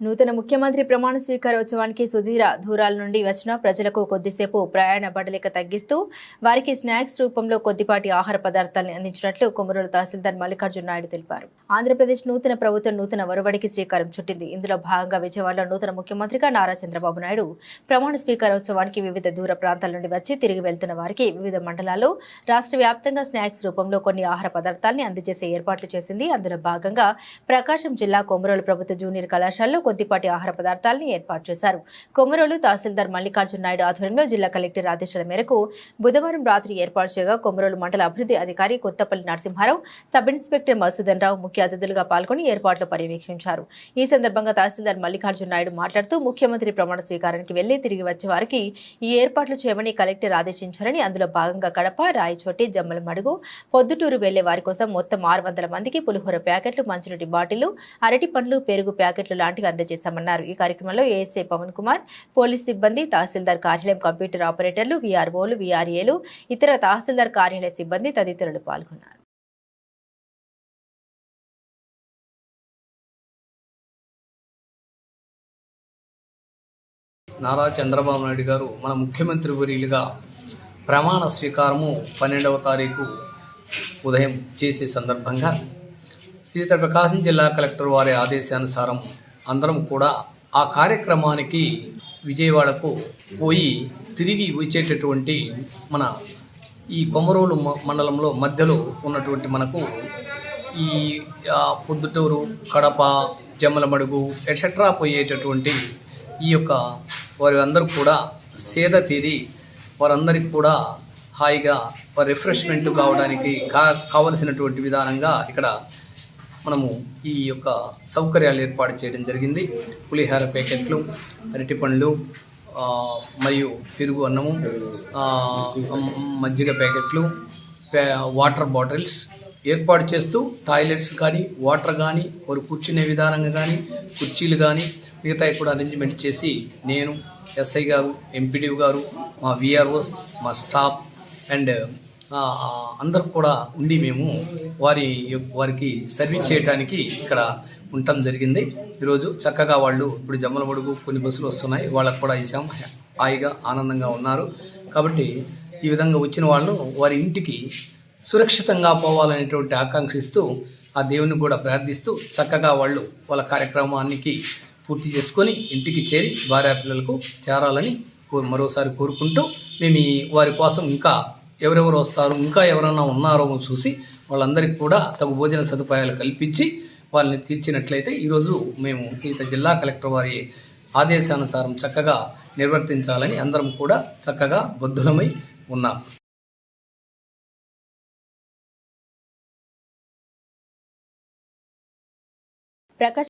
నూతన ముఖ్యమంత్రి ప్రమాణ స్వీకారోత్సవానికి సుదీర దూరాల నుండి వచ్చిన ప్రజలకు కొద్దిసేపు ప్రయాణ బడలిక తగ్గిస్తూ వారికి స్నాక్స్ రూపంలో కొద్దిపాటి ఆహార పదార్థాలను అందించినట్లు కొమరూరు తహసీల్దార్ మల్లికార్జున నాయుడు తెలిపారు. ఆంధ్రప్రదేశ్ నూతన ప్రభుత్వం నూతన ఒరవడికి శ్రీకారం చుట్టింది. ఇందులో భాగంగా విజయవాడలో నూతన ముఖ్యమంత్రిగా నారా చంద్రబాబు నాయుడు ప్రమాణ స్వీకారోత్సవానికి వివిధ దూర ప్రాంతాల నుండి వచ్చి తిరిగి వెళ్తున్న వారికి వివిధ మండలాల్లో రాష్ట్ర వ్యాప్తంగా స్నాక్స్ రూపంలో కొన్ని ఆహార పదార్థాలను అందజేసే ఏర్పాట్లు చేసింది. అందులో భాగంగా ప్రకాశం జిల్లా కొమరోలు ప్రభుత్వ జూనియర్ కళాశాలలో కొద్దిపాటి ఆహార పదార్థాలను ఏర్పాటు చేశారు. కొమరోలు తహసీల్దార్ మల్లికార్జున నాయుడు ఆధ్వర్యంలో జిల్లా కలెక్టర్ ఆదేశాల మేరకు బుధవారం రాత్రి ఏర్పాటు చేయగా కొమరోలు మండల అభివృద్ధి అధికారి కొత్తపల్లి నరసింహారావు సబ్ ఇన్స్పెక్టర్ మసూదన్ రావు ముఖ్య అతిథులుగా పాల్గొని ఏర్పాట్లు పర్యవేక్షించారు. ఈ సందర్భంగా తహసీల్దార్ మల్లికార్జున నాయుడు మాట్లాడుతూ ముఖ్యమంత్రి ప్రమాణ స్వీకారానికి వెళ్ళి తిరిగి వచ్చే వారికి ఈ ఏర్పాట్లు చేయమని కలెక్టర్ ఆదేశించారని అందులో భాగంగా కడప రాయచోటి జమ్మల మడుగు పొద్దుటూరు వెళ్ళే వారి కోసం మొత్తం ఆరు వందల మందికి పులిహోర ప్యాకెట్లు మంచినీటి బాటిళ్ళు అరటి పండ్లు పెరుగు ప్యాకెట్లు లాంటివి అందజేశామన్నారు ఈ కార్యక్రమంలో ఏఎస్ఐ పవన్ కుమార్ పోలీస్ సిబ్బంది తహసీల్దార్ కార్యాలయం కంప్యూటర్ ఆపరేటర్లు వీఆర్ఓలు వీఆర్ఏలు ఇతర తహసీల్దార్ కార్యాలయ సిబ్బంది తదితరులు పాల్గొన్నారు. నారా చంద్రబాబు నాయుడు గారు మన ముఖ్యమంత్రి వర్యులుగా ప్రమాణ స్వీకారము పన్నెండవ తారీఖు ఉదయం చేసే సందర్భంగా సీత ప్రకాశం జిల్లా కలెక్టర్ వారి ఆదేశానుసారం అందరం కూడా ఆ కార్యక్రమానికి విజయవాడకు పోయి తిరిగి వచ్చేటటువంటి మన ఈ కొమరోలు మండలంలో మధ్యలో ఉన్నటువంటి మనకు ఈ పొద్దుటూరు కడప జమ్మలమడుగు ఎట్సెట్రా పోయేటటువంటి ఈ యొక్క వారి అందరూ కూడా సేద తీరి వారందరికీ కూడా హాయిగా వారి రిఫ్రెష్మెంట్ కావడానికి కా కావలసినటువంటి విధానంగా ఇక్కడ మనము ఈ యొక్క సౌకర్యాలు ఏర్పాటు చేయడం జరిగింది. పులిహార ప్యాకెట్లు అరటిపండ్లు పండ్లు మరియు పెరుగు అన్నము మజ్జిగ ప్యాకెట్లు వాటర్ బాటిల్స్ ఏర్పాటు చేస్తూ టాయిలెట్స్ కానీ వాటర్ కానీ వారు కూర్చునే విధానంగా కానీ కుర్చీలు కానీ మిగతా కూడా అరేంజ్మెంట్ చేసి నేను ఎస్ఐ గారు ఎంపీడీ గారు మా విఆర్ఓస్ మా స్టాఫ్ అండ్ అందరూ కూడా ఉండి మేము వారి వారికి సర్వీస్ చేయడానికి ఇక్కడ ఉండటం జరిగింది. ఈరోజు చక్కగా వాళ్ళు ఇప్పుడు జమ్మలమడుగు కొన్ని బస్సులు వస్తున్నాయి. వాళ్ళకు కూడా ఇచ్చాం హాయిగా ఆనందంగా ఉన్నారు. కాబట్టి ఈ విధంగా వచ్చిన వాళ్ళు వారి ఇంటికి సురక్షితంగా పోవాలనేటువంటి ఆకాంక్షిస్తూ ఆ దేవుని కూడా ప్రార్థిస్తూ చక్కగా వాళ్ళు వాళ్ళ కార్యక్రమానికి పూర్తి చేసుకొని ఇంటికి చేరి భార్యాపిల్లలకు చేరాలని కోరు మరోసారి కోరుకుంటూ మేము ఈ వారి కోసం ఇంకా ఎవరెవరు వస్తారు ఇంకా ఎవరైనా ఉన్నారో చూసి వాళ్ళందరికీ కూడా తగు భోజన సదుపాయాలు కల్పించి వాళ్ళని తీర్చినట్లయితే ఈరోజు మేము సీత జిల్లా కలెక్టర్ వారి ఆదేశానుసారం చక్కగా నిర్వర్తించాలని అందరం కూడా చక్కగా బద్ధులమై ఉన్నాం. ప్రకాశం